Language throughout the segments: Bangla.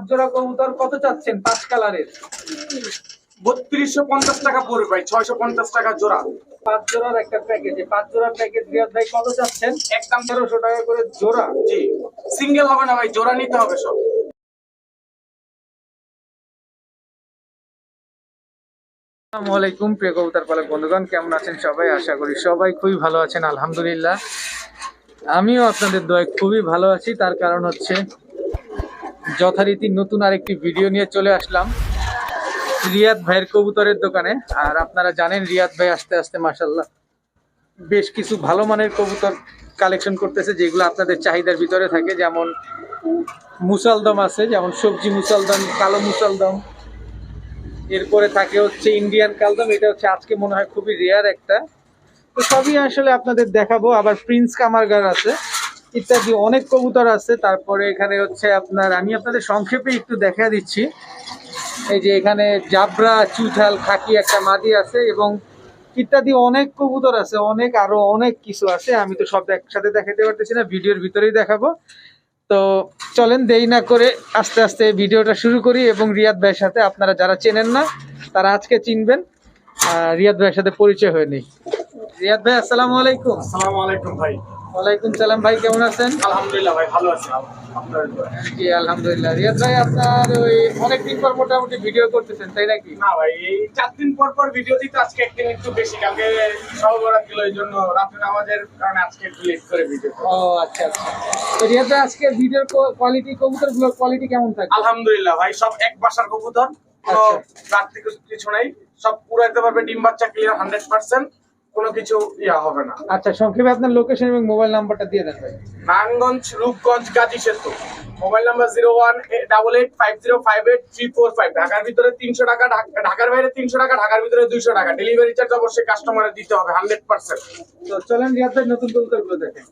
পাঁচ জোড়া কবুতর কত চাচ্ছেন? পাঁচ কালারের। বত্রিশশো টাকা পড়বে ভাই, ছয়শো পঞ্চাশ টাকা জোড়া। পাঁচ জোড়ার একটা প্যাকেজ পাঁচ জোড়ার প্যাকেজ রিয়াদ ভাই কত চাচ্ছেন? একদম তেরোশো টাকা করে জোড়া। জি সিঙ্গেল হবে না ভাই, জোড়া নিতে হবে সব। বন্ধুগণ, কেমন আছেন সবাই? আশা করি সবাই খুবই ভালো আছেন, আলহামদুলিল্লাহ। আমিও আপনাদের দয় খুবই ভালো আছি, তার কারণ হচ্ছে যথারীতি নতুন আরেকটি ভিডিও নিয়ে চলে আসলাম। রিয়াদ ভাইয়ের কবুতরের দোকানে। আর আপনারা জানেন, রিয়াদ ভাই আস্তে আস্তে মাসাল্লাহ বেশ কিছু ভালো মানের কবুতর কালেকশন করতেছে, যেগুলো আপনাদের চাহিদার ভিতরে থাকে। যেমন মুসালদম আছে, যেমন সবজি মুসালদম, কালো মুসালদম। এরপরে থাকে হচ্ছে ইন্ডিয়ান কালদম। এটা হচ্ছে আজকে মনে হয় খুবই রেয়ার একটা। তো সবই আসলে আপনাদের দেখাবো। আবার প্রিন্স কামারগার আছে। ইত্যাদি অনেক কবুতর আছে। তারপরে এখানে হচ্ছে আপনার, আমি আপনাদের সংক্ষেপে একটু দেখা দিচ্ছি। এই যে এখানে জাবরা চুঠাল খাকি একটা মাদি আছে এবং ইত্যাদি অনেক কবুতর আছে, অনেক আরও অনেক কিছু আছে। আমি তো সব একসাথে দেখাতে পারতেছি না, ভিডিওর ভিতরেই দেখাবো। তো চলেন দেরি না করে আস্তে আস্তে ভিডিওটা শুরু করি এবং রিয়াদ ভাইয়ের সাথে আপনারা যারা চেনেন না, তারা আজকে চিনবেন। আর রিয়াদ ভাইয়ের সাথে পরিচয় হয়ে নেই রিয়াদ ভাই, আসসালামু আলাইকুম। আসসালামু আলাইকুম ভাই। ওয়ালাইকুম সালাম ভাই কেমন আছেন? আলহামদুলিল্লাহ ভাই ভালো আছি। জি আলহামদুলিল্লাহ। ভাই আপনার ওই অনেকদিন পর মোটামুটি ভিডিও করতেছেন তাই নাকি? না ভাই এই চার দিন পর পর ভিডিও দিতে আজকে একদিন একটু বেশি কালকে সহবরাত দিল এই জন্য রাত্রে নামাজের কারণে আজকে একটু লেট করে ভিডিও ও আচ্ছা আচ্ছা। তো ভাই আজকে ভিডিওর কোয়ালিটি কবুতরগুলোর কোয়ালিটি কেমন থাকে? আলহামদুলিল্লাহ ভাই সব এক বাসার কবুতর কোনো আচ্ছা। কিছু নেই সব পুরাইতে পারবে ডিম বাচ্চা ক্লিয়ার হান্ড্রেড পার্সেন্ট কোনো কিছু ইয়া হবে না। আচ্ছা সংক্ষেপে আপনার লোকেশন এবং মোবাইল নাম্বারটা দিয়ে দেন ভাই। নারায়ণগঞ্জ রূপগঞ্জ গাজী সেতু। Mobile number zero one double eight five zero five eight three four five ঢাকার ভিতরে তিনশো টাকা ঢাক- ঢাকার বাইরে তিনশো টাকা ঢাকার ভিতরে দুইশো টাকা। ডেলিভারি চার্জ অবশ্যই কাস্টমারের দিতে হবে হান্ড্রেড পার্সেন্ট তো চলেন রিয়াদ ভাই নতুন কবুতরগুলো দেখেন।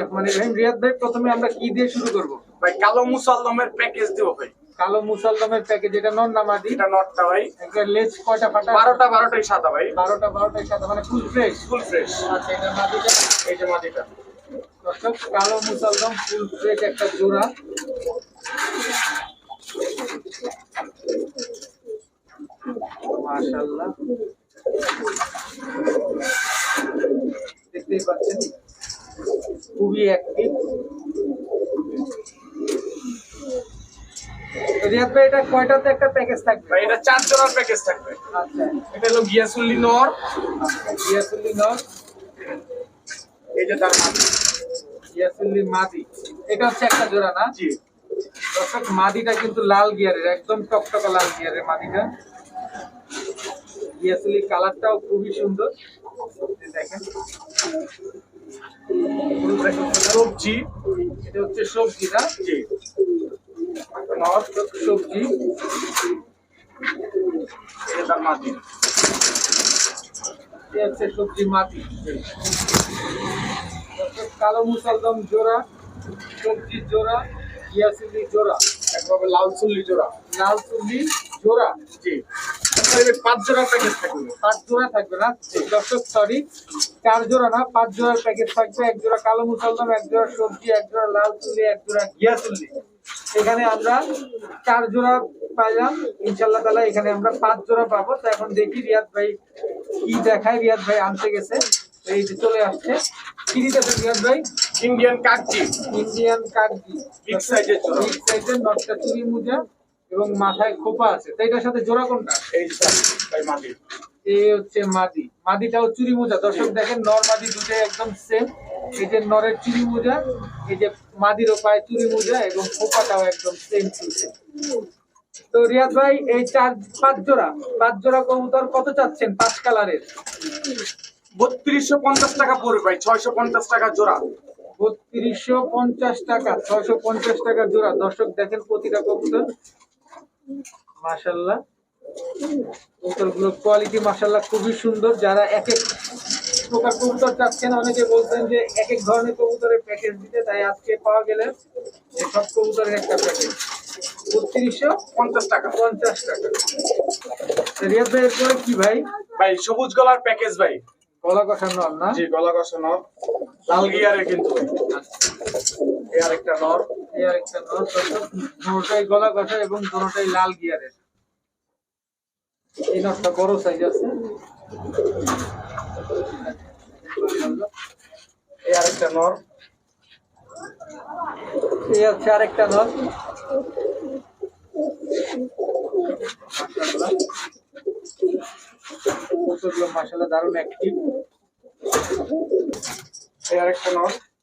রহমান রহিম রিয়াদ ভাই প্রথমে আমরা কি দিয়ে শুরু করব? ভাই কালো মুসলদমের প্যাকেজ দিব ভাই। কালো মুসালদমের প্যাকেজ এটা নন নামাদি এটা নটটা ভাই। একটা লেজ কয়টা ফাটা বারোটা বারোটাই সাদা ভাই। বারোটা বারোটার সাদা মানে ফুল ফ্রেশ ফুল ফ্রেশ আচ্ছা এটা মাদিটা? এই যে মাটিটা দর্শক কালো মুসালদম ফুল ফ্রেশ একটা জোড়া। মাশাআল্লাহ। দেখতেই পাচ্ছেন? খুবই অ্যাক্টিভ রিয়াদ ভাই এটা কয়টাতে একটা প্যাকেজ থাকবে? ভাই এটা চার জোড়ার প্যাকেজ থাকবে। আচ্ছা। এটা হলো গিয়াসুল্লি নর। ইয়াসুল্লি নর। এই যে তার মাটি ইয়াসুল্লি মাদি। এটা হচ্ছে একটা জোড়া না? জি। দর্শক মাদিটা কিন্তু লাল গিয়ারের একদম টকটকা লাল গিয়ারের মাদিটা। ইয়াসুলি কালারটাও খুবই সুন্দর। দেখেন। সবজি। এটা হচ্ছে সবজি না? জি। সবজি মাটি সবজি মাটি কালো মুসলদম জোড়া সবজি জোড়া ইয়াসুলি জোড়া একভাবে লাল চুল্লি জোড়া লাল চুল্লি জোড়া জি পাঁচ জোড়ার প্যাকেজ থাকবে পাঁচ জোড়া থাকবে না দর্শক সরি চার জোড়া না পাঁচ জোড়ার প্যাকেট থাকবে এক জোড়া কালো মুসলদম এক জোড়া সবজি এক জোড়া লাল চুল্লি এক জোড়া ঘিয়া চুল্লি এখানে আমরা চার জোড়া পাইলাম। ইনশাল্লাহ তালা এখানে আমরা পাঁচ জোড়া পাবো। তো এখন দেখি রিয়াদ ভাই কি দেখায়। রিয়াদ ভাই আনতে গেছে। এই যে চলে আসছে। কি দিতেছে রিয়াদ ভাই? ইন্ডিয়ান কাকজি। ইন্ডিয়ান কাকজি। জোড়া। বিগ সাইজের নটটা চুরি মুজা এবং মাথায় খোপা আছে। তো এটার সাথে জোড়া কোনটা? এই ভাই মাটি এই হচ্ছে মাদি। মাদিটাও চুরি মোজা। দর্শক দেখেন নর মাদি দুটোই একদম সেম এই যে নরের চুরি মোজা এই যে মাদিরও পায়ে চুরি মোজা এবং খোপাটাও একদম সেম টু তো রিয়াদ ভাই এই চার পাঁচ জোড়া পাঁচ জোড়া কবুতর কত চাচ্ছেন পাঁচ কালারের? বত্রিশশো পঞ্চাশ টাকা পড়বে ভাই ছয়শো পঞ্চাশ টাকা জোড়া। বত্রিশশো পঞ্চাশ টাকা ছয়শো পঞ্চাশ টাকা জোড়া। দর্শক দেখেন প্রতিটা কবুতর। কবুতরগুলোর কোয়ালিটি মাশাল্লাহ খুবই সুন্দর। যারা এক এক প্রকার কবুতর চাচ্ছেন। অনেকে বলছেন যে এক এক ধরনের কবুতরের প্যাকেজ দিতে তাই আজকে পাওয়া গেলে সব কবুতরের একটা প্যাকেজ বত্রিশশো পঞ্চাশ টাকা। পঞ্চাশ টাকা। রিয়াদ ভাই এরপরে কি ভাই? ভাই সবুজ গলার প্যাকেজ ভাই। গলা কথা নন না? জি গলা কষা নর লাল গিয়ারে কিন্তু। এই আরেকটা নর। এই আরেকটা নর। দুটোটাই গলা কষা এবং দুটোটাই লাল গিয়ারের এই নটটা বড় সাইজ আছে। এই আরেকটা নর। এই হচ্ছে আরেকটা নর।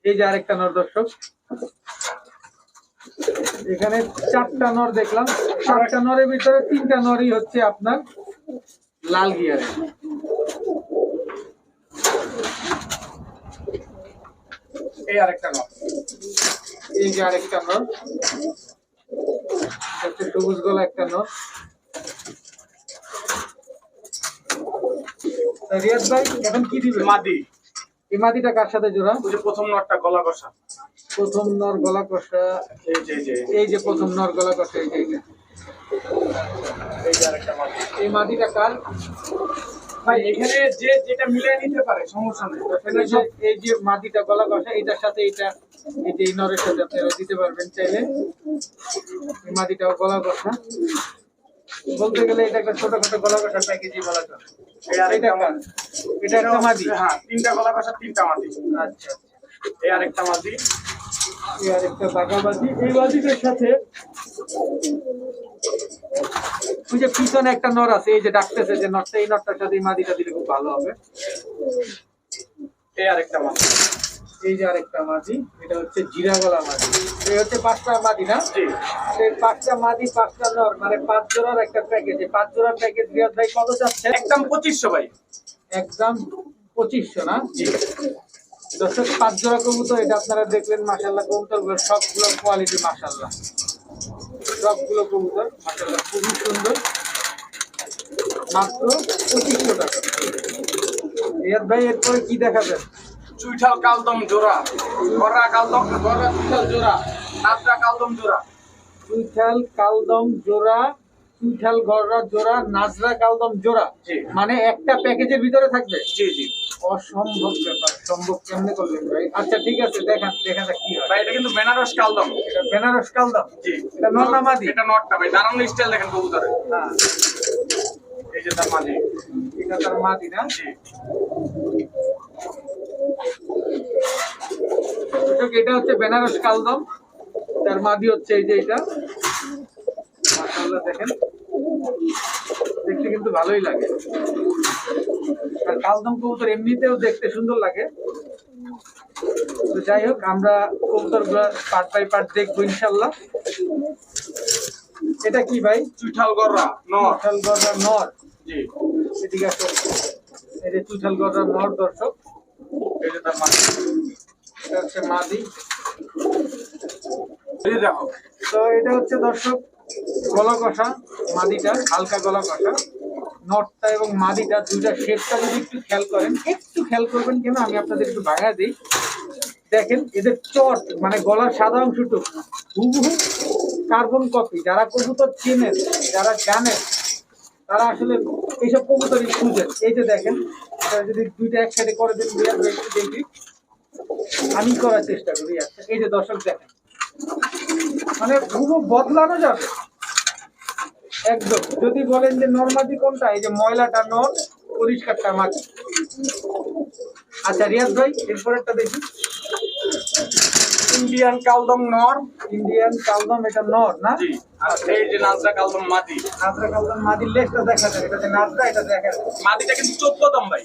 এই যে আরেকটা এখানে চারটা নর দেখলাম। চারটা নরের ভিতরে তিনটা নরই হচ্ছে আপনার লাল গিয়ারে। এই আরেকটা নর এই যে আরেকটা নর এটা সবুজ গলা একটা তা রিয়াজ ভাই এখন কি দিবে? মাদি। এই মাদিটা কার সাথে জোড়া? ওই যে প্রথম নরটা গলা কষা। প্রথম নর গলা কষা। এই যে এই যে প্রথম নর গলা কষা এই যে। এই যে আরেকটা মাদি। এই মাদিটা কার? ভাই এখানে যে যেটা মিলিয়ে নিতে পারে সমস্যা নেই। এই যে এই যে মাটিটা গলা কষা এটার সাথে এটা এই যে নরের সাথে আপনারা দিতে পারবেন চাইলে। এই মাটিটাও গলা কষা বলতে গেলে এটা একটা ছোটখাটো গলা কষা প্যাকেজই বলা চলে আরেকটা এটা? এটা একটা মাদি হ্যাঁ তিনটা গলা কষা তিনটা মাদি আচ্ছা এই আরেকটা মাদি এই আর একটা বাঘা বাজি এই বাজিটার সাথে ওই যে পিছনে একটা নর আছে এই যে ডাকতেছে যে নটটা এই নটটার সাথে এই মাদিটা দিলে খুব ভালো হবে। এই আরেকটা মাদি। এই যে আরেকটা মাদি এটা হচ্ছে জিরা গলা মাদি। এই হচ্ছে পাঁচটা মাদি না? সেই পাঁচটা মাদি পাঁচটা নর মানে পাঁচ জোড়ার একটা প্যাকেজ এই পাঁচ জোড়ার প্যাকেজ ভাই কত যাচ্ছে একদম পঁচিশশো ভাই। একদম পঁচিশশো না? জি। দর্শক পাঁচ জোড়া কবুতর এটা আপনারা দেখলেন মাসাল্লাহ কবুতরগুলো সবগুলো কোয়ালিটি মাসাল্লাহ সবগুলো কবুতর মাসাল্লাহ খুবই সুন্দর। মাত্র পঁচিশশো টাকা। এর ভাই এরপরে কি দেখাবেন? চুইঠাল কালদম জোড়া। গররা কালদম গররা চুইঠাল জোড়া। কালদম জোড়া। চুইঠাল কালদম জোড়া চুইঠাল গররা জোড়া নাজরা কালদম জোড়া। মানে একটা প্যাকেজের ভিতরে থাকবে? জি জি। অসম্ভব ব্যাপার সম্ভব কেমনে করলেন ভাই? আচ্ছা ঠিক আছে দেখান দেখা যাক কি হয়। ভাই এটা কিন্তু বেনারস কালদম। এটা বেনারস কালদম? জি। এটা নর মাদি? এটা নটটা ভাই দাঁড়ানো স্টাইল দেখেন কবুতরে হ্যাঁ। এই যে তার মাঝে এটা তার মাদি না? জি। এটা হচ্ছে বেনারস কালদম। তার মাদি হচ্ছে এই যে এটা। মাশাআল্লাহ দেখেন। দেখতে কিন্তু ভালোই লাগে। আর কালদম কবুতর এমনিতেও দেখতে সুন্দর লাগে। তো যাই হোক আমরা কবুতরগুলা পার্ট বাই পার্ট দেখব ইনশাল্লাহ এটা কি ভাই? চুইঠাল গররা নট চুঠাল গড়ার নর? জি। এদিকে আসো। এই যে চুঠাল গড়ার নর দর্শক। এই যে তার মাঝে এটা হচ্ছে মাদি। এই দেখো। তো এটা হচ্ছে দর্শক গলা কষা মাদিটা, হালকা গলা কষা নটটা এবং মাদিটা দুইটা শেপটা যদি একটু খেয়াল করেন, একটু খেয়াল করবেন কেন? আমি আপনাদের একটু ভাঙা দিই। দেখেন, এদের চট মানে গলার সাদা অংশটুকু। হুবহু কার্বন কপি যারা কবুতর চেনেন, যারা জানেন, তারা আসলে এইসব কবুতরই খুঁজেন। এই যে দেখেন যদি দুইটা একসাথে করে দেন দেখি। আমি করার চেষ্টা করি আচ্ছা। এই যে দর্শক দেখেন। মানে পুরো বদলানো যাবে। একদম। যদি বলেন যে নর্মাদি কোনটা? এই যে ময়লাটা নর পরিষ্কারটা মাটি। আচ্ছা রিয়াজ ভাই এরপর একটা দেখি। ইন্ডিয়ান কালদম নর ইন্ডিয়ান কালদম এটা নর না? আর এই যে নাচরা কালদম মাদি নাজরা কালদম মাদির লেজটা দেখা যায়। এটা যে নাজরা এটা দেখা যায়। মাদিটা কিন্তু চোদ্দ দম ভাই।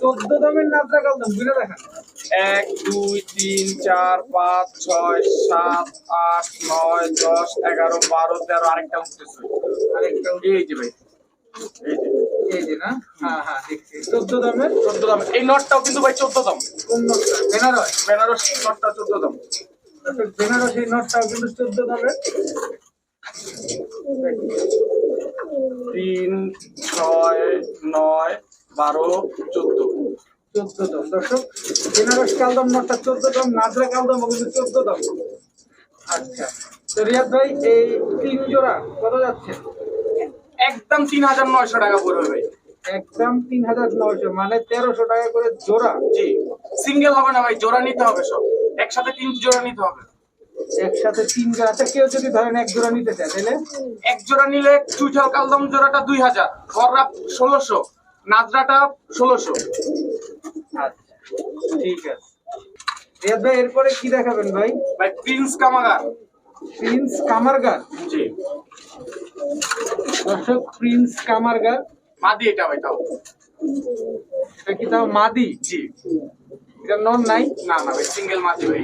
চোদ্দ দমের নাজরা কালদম বুঝে দেখা এক দুই তিন চার পাঁচ ছয় সাত আট নয় দশ এগারো বারো তেরো আরেকটা উঠতেছে। এই যে ভাই। এই যে না? হ্যাঁ হ্যাঁ দেখছি। চোদ্দ দমের? চোদ্দ দাম। এই নটটাও কিন্তু ভাই চোদ্দ দাম। কোন নটটা? বেনারস। বেনারস নটটা চোদ্দ দাম। বেনারস এই নটটাও কিন্তু চোদ্দ দমের। তিন ছয় নয় বারো চোদ্দ। চোদ্দ দম। দর্শক বেনারস কালদম নটটা চোদ্দ দম নাজরা কালদম কিন্তু চোদ্দ দম। আচ্ছা। তো রিয়াদ ভাই এই তিন জোড়া কত যাচ্ছে? একদম তিন হাজার নয়শো টাকা পড়বে ভাই একদম তিন হাজার নয়শো মানে তেরোশো টাকা করে জোড়া। জি। সিঙ্গেল হবে না ভাই জোড়া নিতে হবে সব। একসাথে তিন জোড়া নিতে হবে। একসাথে তিন জোড়া। আচ্ছা কেউ যদি ধরেন এক জোড়া নিতে চায় তাহলে? এক জোড়া নিলে চুইঠাল কালদম জোড়াটা দুই হাজার ষোলোশো নাজরাটা ষোলোশো। আচ্ছা ঠিক আছে। রিয়াদ ভাই এরপরে কি দেখাবেন ভাই? ভাই প্রিন্স কামাগার। প্রিন্স কামারগার। জি। দর্শক প্রিন্স কামারগার। মাদি এটা ভাই তাও এটা কি তাও মাদি? জি। এটা নন নাই? না না ভাই সিঙ্গেল মাদি ভাই।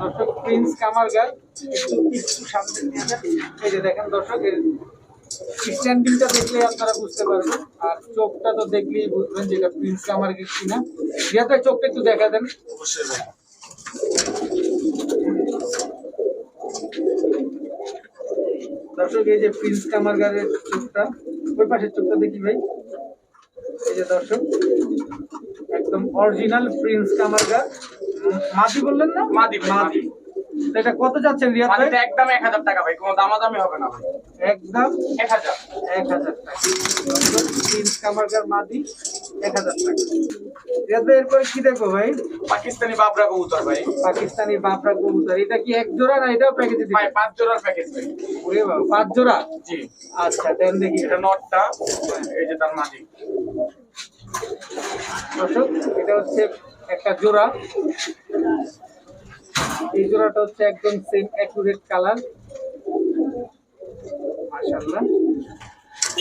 দর্শক প্রিন্স কামারগার। একটু সামনে নিয়ে যান। এই যে দেখেন দর্শক স্ট্যান্ডিংটা দেখলে আপনারা বুঝতে পারবেন। আর চোখটা তো দেখলেই বুঝবেন যেটা প্রিন্স কামারগার কিনা। ভাই চোখটা একটু দেখা দেন। অবশ্যই ভাই। দর্শক এই যে প্রিন্স কামারগারের চোখটা ওই পাশের চোখটা দেখি ভাই। এই যে দর্শক একদম অরিজিনাল প্রিন্স কামারগার মাদি বললেন না? মাদি মাদি। এটা কত যাচ্ছেন রিয়াদ ভাই? মাদিটা একদম এক হাজার টাকা ভাই কোনো দামাদামি হবে না ভাই। একদম এক হাজার। এক হাজার টাকা। প্রিন্স কামারগার মাদি। এক হাজার টাকা এরপরে কি দেখব ভাই? পাকিস্তানি বাবরা কবুতর ভাই। পাকিস্তানি বাপরা কবুতর। এটা কি এক জোড়া না এটাও প্যাকেজে ভাই পাঁচ জোড়ার প্যাকেজ ভাই। ওরে বাবা পাঁচ জোড়া? জি। আচ্ছা দেন দেখি। এটা নটটা। এই যে তার মাদি দর্শক এটা হচ্ছে একটা জোড়া। এই জোড়াটা হচ্ছে একদম সেম অ্যাকুরেট কালার মাশাআল্লাহ।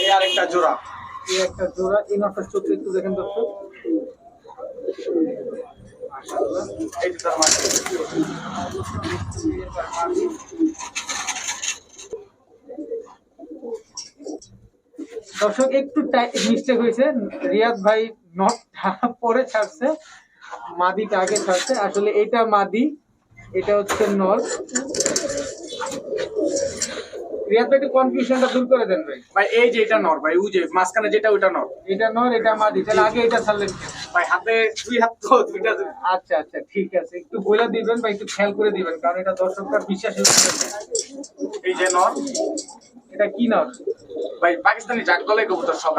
এই আরেকটা জোড়া। এই একটা জোড়া, এই নটার চোখে একটু দেখেন দর্শক। দর্শক, একটু মিস্টেক হয়েছে। রিয়াদ ভাই নটটা পরে ছাড়ছে। মাদিটা আগে ছাড়ছে। আসলে এটা মাদি, এটা হচ্ছে নর। রিয়াদ ভাই একটু কনফিউশনটা দূর করে দেন ভাই। ভাই এই যে এটা নর ভাই ওই যে মাঝখানে যেটা ওইটা নর। এটা নর এটা মাদি তাহলে আগে এটা ছাড়লেন ভাই হাতে দুই হাত তো দুইটা আচ্ছা আচ্ছা ঠিক আছে। একটু বলে দিবেন বা একটু খেয়াল করে দিবেন কারণ এটা দর্শকরা বিশ্বাস হচ্ছে এই যে নর। এটা কি নর? ভাই পাকিস্তানি জাক গলে কবুতর সব।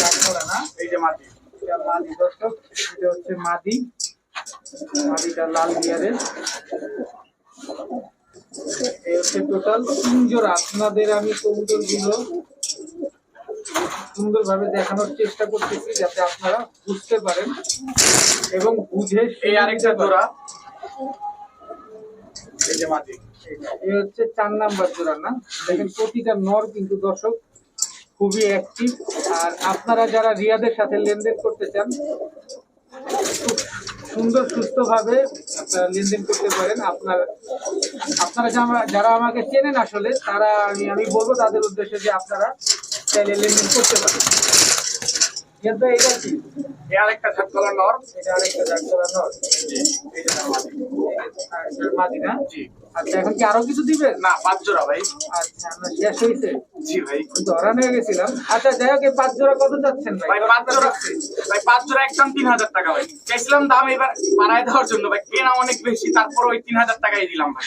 জাত না? এই যে মাদি এটা মাদি দর্শক এটা হচ্ছে মাদি মাদিটা লাল হচ্ছে টোটাল তিন জোড়া। আপনাদের আমি কবুতরগুলো সুন্দরভাবে দেখানোর চেষ্টা করতেছি যাতে আপনারা বুঝতে পারেন এবং বুঝে এই আরেকটা জোড়া। এই যে মাদি এই হচ্ছে চার নাম্বার জোড়া না? দেখেন প্রতিটা নর কিন্তু দর্শক খুবই অ্যাক্টিভ আর আপনারা যারা রিয়াদের সাথে লেনদেন করতে চান সুন্দর সুস্থভাবে লেনদেন করতে পারেন। আপনার আপনারা যারা- যারা আমাকে চেনেন আসলে তারা আমি আমি বলব তাদের উদ্দেশ্যে যে আপনারা চাইলে লেনদেন করতে পারেন। কিন্তু এটা কি? আরেকটা ছাদ নর। এটা আরেকটা করা নর। মাদি না জি। আচ্ছা এখন কি আরও কিছু দিবেন না পাঁচ জোড়া ভাই। আচ্ছা আমরা শেষ হয়েছে জি ভাই। ধরান হয়ে গেছিলাম। আচ্ছা যাই হোক পাঁচ জোড়া কত চাচ্ছেন ভাই? ভাই পাঁচ জোড়া ভাই পাঁচ জোড়া একদম তিন হাজার টাকা ভাই। চাইছিলাম দাম এবার বাড়ায় দেওয়ার জন্য ভাই কেনা অনেক বেশি তারপর ওই তিন হাজার টাকাই দিলাম ভাই।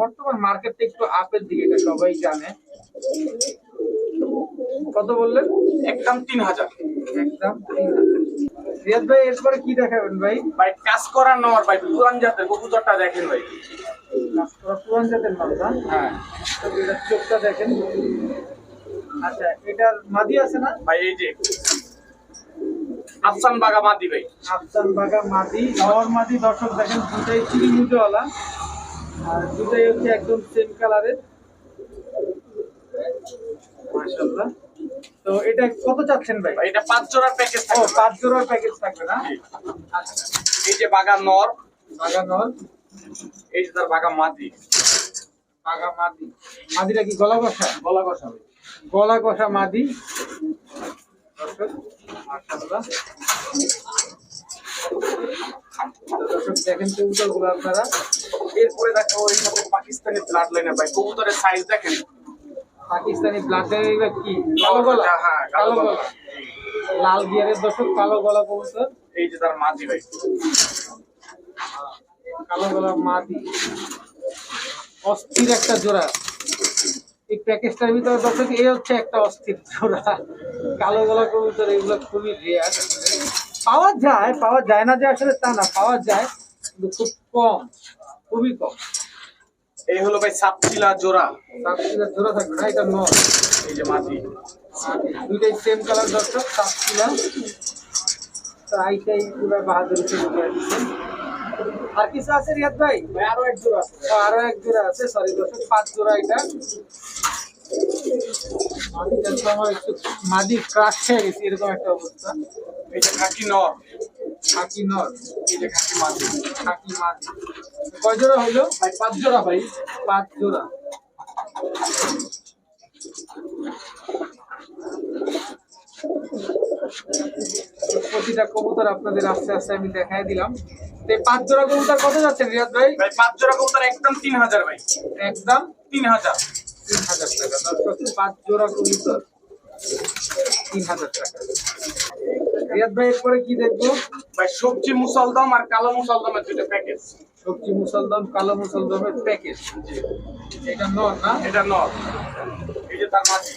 বর্তমান মার্কেটটা একটু আপের দিকে এটা সবাই জানে। কত বললেন? একদম তিন হাজার। একদম তিন হাজার। ভাই এরপরে কি দেখাবেন ভাই? ভাই কাজ করা নর ভাই পুরান জাতের কবুতরটা দেখেন ভাই। পুরান জাতের মাল হ্যাঁ। তো এটার চোখটা দেখেন। আচ্ছা এটার মাদি আছে না? ভাই এই যে আফসান বাগা মাদি ভাই। আফসান বাগা মাদি নর মাদি দর্শক দেখেন দুটাই চিনি মুজোওয়ালা আর দুটাই হচ্ছে একদম সেম কালারের মাশাআল্লাহ। তো এটা কত চাচ্ছেন ভাই? ভাই এটা পাঁচ জোড়ার প্যাকেজ থাকবে। পাঁচ জোড়ার প্যাকেজ থাকবে না? আচ্ছা এই যে বাগা নর। বাগা নর। এই যে তার বাগা মাদি। বাগা মাদি। মাদিটা কি গলা কষা? গলা কষা গলা কষা মাদি। দর্শক আপনারা। এরপরে দেখো পাকিস্তানি ব্লাড ভাই কবুতরের সাইজ দেখেন। পাকিস্তানি ব্লাড কি? কালো গলা? হ্যাঁ কালো গলা। লাল গিয়ারের দর্শক কালো গলা কবুতর। এই যে তার মাদি ভাই। কালো গলা মাদি। অস্থির একটা জোড়া। এই প্যাকেজটার ভিতরে দর্শক এই হচ্ছে একটা অস্থির জোড়া। কালো গলা কবুতর এগুলো খুবই রেয়ার পাওয়া যায় পাওয়া যায় না যে আসলে তা না পাওয়া যায় কিন্তু খুব কম খুবই কম। এই হলো ভাই সাপচিলা জোড়া। সাতশিলা জোড়া থাকবে না এটা নর এই যে মাটি দুইটাই সেম কালার দর্শক সাতশিলা তো এইটাই পুরো বাহাদুরি থেকে করে দিচ্ছে আর কিছু আছে রিয়াদ ভাই? আরও এক জোড়া আছে। আরও এক জোড়া আছে সরি দর্শক পাঁচ জোড়া এটা। মাদি ক্রাশ হয়ে গেছে এরকম একটা অবস্থা। যে খাকি নর খাকি নর। এই যে খাকি মাটি খাকি মাদি। কয় জোড়া হইল ভাই পাঁচ জোড়া ভাই। পাঁচ জোড়া। প্রতিটা কবুতর আপনাদের আস্তে আস্তে আমি দেখাই দিলাম। পাঁচ জোড়া কবুতর কত যাচ্ছেন রিয়াদ ভাই? ভাই পাঁচ জোড়া কবুতর একদম তিন হাজার ভাই। একদম? তিন হাজার। তিন হাজার টাকা। পাঁচ জোড়া কবুতর তিন হাজার টাকা। রিয়াদ ভাই এরপরে কি দেখব? ভাই সবজি মুসলদম আর কালো মুসলদমের দুটো প্যাকেজ সবজি মুসলদম কালো মুসলদমের প্যাকেজ এটা নর না? এটা নর। এই যে তার মাটি।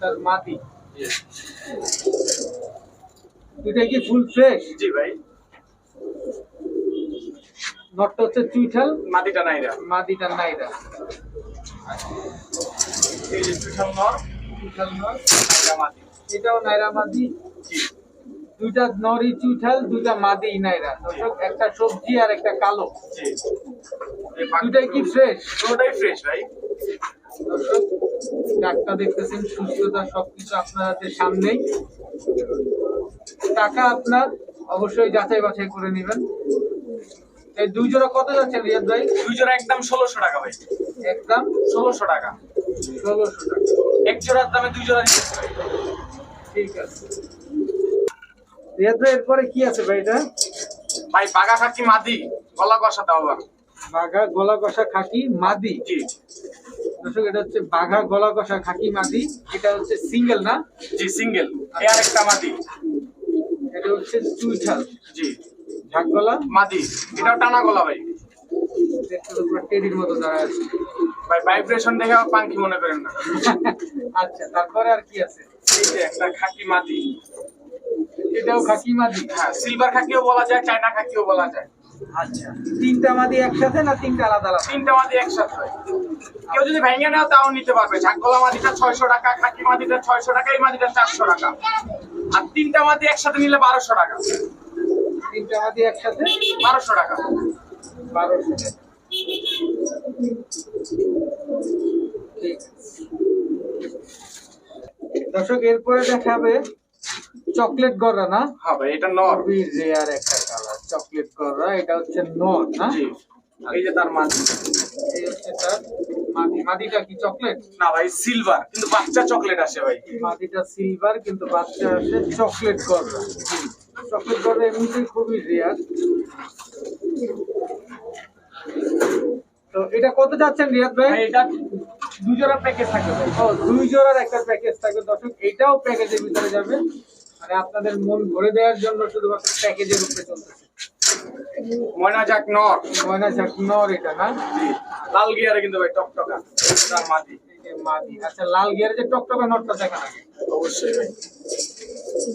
তার মাটি। দুইটা কি ফুল ফ্রেশ জি ভাই। নটটা হচ্ছে চুইঠাল নাইরা। মাদিটা নাইরা। এই যে পিঠাল নর চুইঠাল নর নাইরা মাটি এটাও নাইরা মাদি। জি দুইটা নরি চুইঠাল দুইটা মাদি নাইরা। দর্শক একটা সবজি আর একটা কালো। জি। এই কি ফ্রেশ ফ্রেশ ভাই। দর্শক ডাক্তার দেখতেছেন সুস্থতা সবকিছু আপনার হাতে সামনেই। টাকা আপনার অবশ্যই যাচাই বাছাই করে নেবেন। এই দুই জোড়া কত যাচ্ছে রিয়াদ ভাই? দুই জোড়া একদম ষোলোশো টাকা ভাই। একদম? ষোলোশো টাকা। ষোলোশো টাকা। এক জোড়ার দামে দুই জোড়া ঠিক আছে। রিয়াদ ভাই এরপরে কি আছে ভাই এটা? ভাই বাগা খাকি মাদি গলা কষা দাও বাঘা গলা কষা খাকি মাদি? জি। দর্শক এটা হচ্ছে বাঘা গলা কষা খাকি মাদি। এটা হচ্ছে সিঙ্গেল না? জি সিঙ্গেল আর একটা মাদি। এটা হচ্ছে চুইঠাল জি ঝাক গলা মাদি। এটাও টানা গলা ভাই। দেখতে তো পুরো টেডির মতো দাঁড়ায় আছে। ভাই ভাইব্রেশন দেখে পাঙ্কি মনে করেন না? আচ্ছা তারপরে আর কি আছে? এই যে একটা খাকি মাদি। এটাও খাকি মাদি? হ্যাঁ সিলভার খাকিও বলা যায় চায়না খাকিও বলা যায়। আচ্ছা। তিনটা মাদি একসাথে না তিনটা আলাদা আলাদা? তিনটা মাদি একসাথে কেউ যদি ভেঙে নেও তাও নিতে পারবে। মাদিটা ছয়শো টাকা খাকি মাদিটা ছয়শো টাকা এই মাদিটা চারশো টাকা। আর তিনটা মাদি একসাথে নিলে বারোশো টাকা। তিনটা মাদি একসাথে? বারোশো টাকা। বারোশো টাকা। দর্শক এরপরে দেখাবে চকলেট গররা না? হ্যাঁ ভাই এটা নর। রেয়ার একটা কালার চকলেট গররা এটা হচ্ছে নর না? এই যে তার মাদি। এই হচ্ছে তার মাদি মাদিটা কি চকলেট? না ভাই সিলভার কিন্তু বাচ্চা চকলেট আসে ভাই। মাটিটা সিলভার কিন্তু বাচ্চা আসে চকলেট গররা। চকলেট গররা এমনিতেই খুবই রেয়ার তো এটা কত যাচ্ছেন রিয়াদ ভাই? ভাই এটা দুই জোড়া প্যাকেজ থাকবে ভাই। ও দুই জোড়ার একটা প্যাকেজ থাকবে। দর্শক এটাও প্যাকেজের ভিতরে যাবে। মানে আপনাদের মন ভরে দেওয়ার জন্য শুধুমাত্র প্যাকেজের উপরে চলতেছে। ময়না যাক নর। ময়না ঝাক নর এটা না? লাল গিয়ারে কিন্তু ভাই টকটকা। তার এই আচ্ছা লাল গিয়ারে যে টকটকা নটটা দেখা লাগে অবশ্যই ভাই।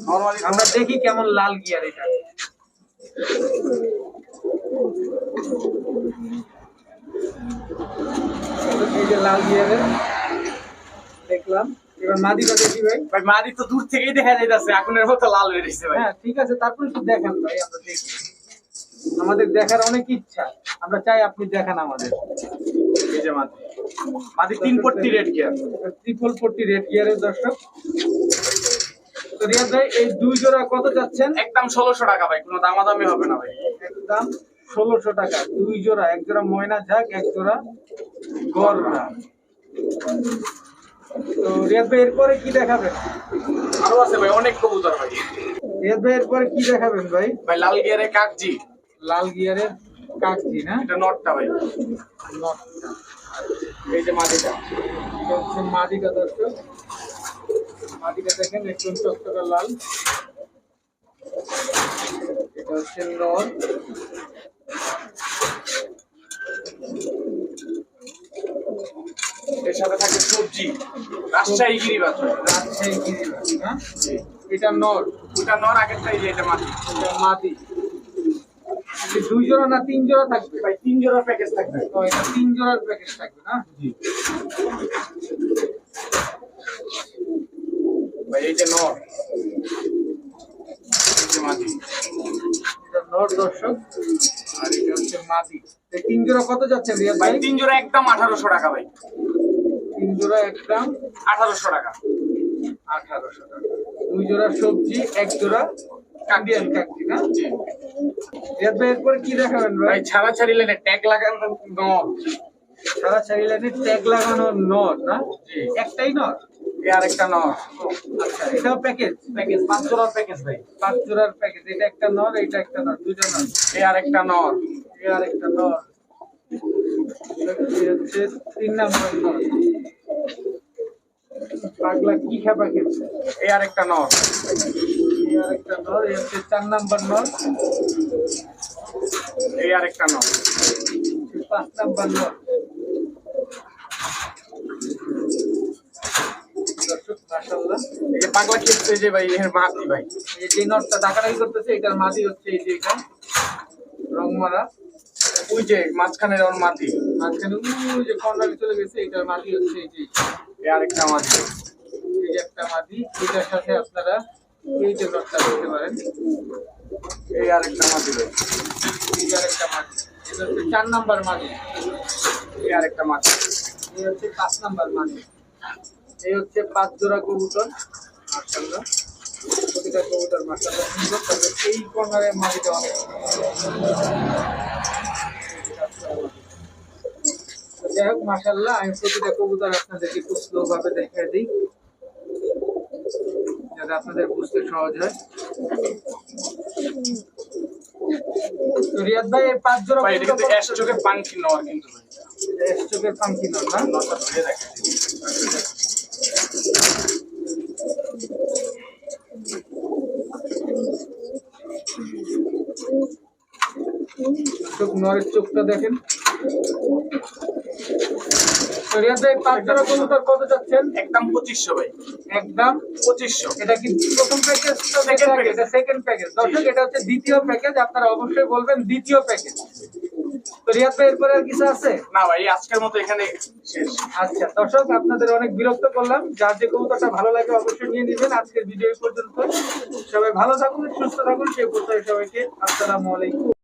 নরমালি আমরা দেখি কেমন লাল গিয়ার এটা। এই যে লাল গিয়ারে। দেখলাম। এবার মাদিটা দেখি ভাই। ভাই মাদি তো দূর থেকেই দেখা যাইতাছে আগুনের মতো লাল হয়ে গেছে ভাই। হ্যাঁ ঠিক আছে তারপর একটু দেখান ভাই আমরা দেখি। আমাদের দেখার অনেক ইচ্ছা। আমরা চাই আপনি দেখান আমাদের। এই যে মাদি। মাদি তিন পট্টি রেড গিয়ার ত্রিপল পট্টি রেড গিয়ারের দর্শক। তো ভাই এই দুই জোড়া কত যাচ্ছেন একদম ষোলোশো টাকা ভাই কোনো দামাদামি হবে না ভাই। একদম ষোলোশো টাকা। দুই জোড়া এক জোড়া ময়না ঝাক এক জোড়া গররা তো ভাই এরপরে কি দেখাবেন? আরও আছে ভাই অনেক কবুতর ভাই। রিয়াদ ভাই এরপরে কি দেখাবেন ভাই? ভাই লাল গিয়ারে কাকজি। লাল গিয়ারের কাকজি না? এটা নটটা ভাই। নটটা। এই যে মাদিটা। এটা হচ্ছে মাদিটা দর্শক। মাদিটা দেখেন একটু চকচকা লাল। এটা হচ্ছে নর এর সাথে থাকে সবজি। রাজশাহী গিরিবাজ। ভাই রাজশাহী গিরিবাজ না? এটা নর ওটা নর আগেরটা এই যে এটা মাদি। এটা এই দুই জোড়া না তিন জোড়া থাকবে? ভাই তিন জোড়ার প্যাকেজ থাকবে। ও, এটা তিন জোড়ার প্যাকেজ থাকবে না? জি। ভাই এই যে নর মাদি। এটা নর দর্শক আর এটা হচ্ছে মাদি। তিন জোড়া কত যাচ্ছে ভাই? ভাই তিন জোড়া একদম আঠারোশো টাকা ভাই। তিন জোড়া একদম আঠারোশো টাকা। আঠারোশো টাকা। দুই জোড়া সবজি এক জোড়া কান্ডিয়ান কাকটি না? রিয়াদ ভাই এরপরে কি দেখাবেন ভাই? ছাড়া ছাড়ি লেনে ট্যাগ লাগানো নর সারা চারিলানে ট্যাগ লাগানো নর না? একটাই নর আর একটা নর আচ্ছা এটাও প্যাকেজ প্যাকেজ পাঁচ জোড়ার প্যাকেজ ভাই। পাঁচ জোড়ার প্যাকেজ এটা একটা নর এটা একটা নর নর এ আর একটা নর এ আর একটা নর হচ্ছে তিন নাম্বার নর পাগলা কি খাবা খেয়েছে এই আর একটা নর, এই হচ্ছে চার নাম্বার নর। এ আর একটা নর। পাঁচ নাম্বার নর। এই যে ভাই, এর ভাই। এই যে নটটা ডাকাডাকি করতেছে, এটার মাদি হচ্ছে এই যে এটা রং মারা ওই যে মাঝখানের ওর মাতি মাঝখানে ওই যে কর্নারে চলে গেছে এটার মাদি হচ্ছে এই যে এ আর একটা মাতি এই যে একটা মাদি এটার সাথে আপনারা এই যে নটটা দেখতে পারেন। এই আর একটা মাতি ভাই এই যে আরেকটা মাদি এটা হচ্ছে চার নাম্বার মাদি এই আর একটা মাতি এই হচ্ছে পাঁচ নাম্বার মাদি এই হচ্ছে পাঁচ জোড়া কবুতর মার্শাল্লাহ প্রতিটা কবুতর মার্শাল্লাহ সুন্দর। তবে এই কর্নারের মাদিটা অনেক যাই হোক মার্শাল্লাহ আমি প্রতিটা কবুতর আপনাদেরকে খুব স্লো ভাবে দেখে দিই যাতে আপনাদের বুঝতে সহজ হয়। রিয়াদ ভাই এই পাঁচ জোড়া ভাই এটা কিন্তু অ্যাশ চোখের পাঙ্কি নর কিন্তু এস চোখের পাঙ্কি নর না? ধরে চোখ নরের চোখটা দেখেন। রিয়াদ ভাই পাঁচ জোড়া কত যাচ্ছেন? একদম পঁচিশশো ভাই। একদম পঁচিশশো। এটা কি প্রথম প্যাকেজ এটা সেকেন্ড প্যাকেজ দর্শক এটা হচ্ছে দ্বিতীয় প্যাকেজ আপনারা অবশ্যই বলবেন দ্বিতীয় প্যাকেজ তো রিয়াদ ভাই এরপরে আর কিছু আছে? না ভাই আজকের মতো এখানে শেষ। আচ্ছা দর্শক আপনাদের অনেক বিরক্ত করলাম। যার যে কবুতরটা ভালো লাগে অবশ্যই নিয়ে নেবেন। আজকের ভিডিও পর্যন্ত সবাই ভালো থাকুন সুস্থ থাকুন। সেই প্রত্যয় সবাইকে আসসালামু আলাইকুম।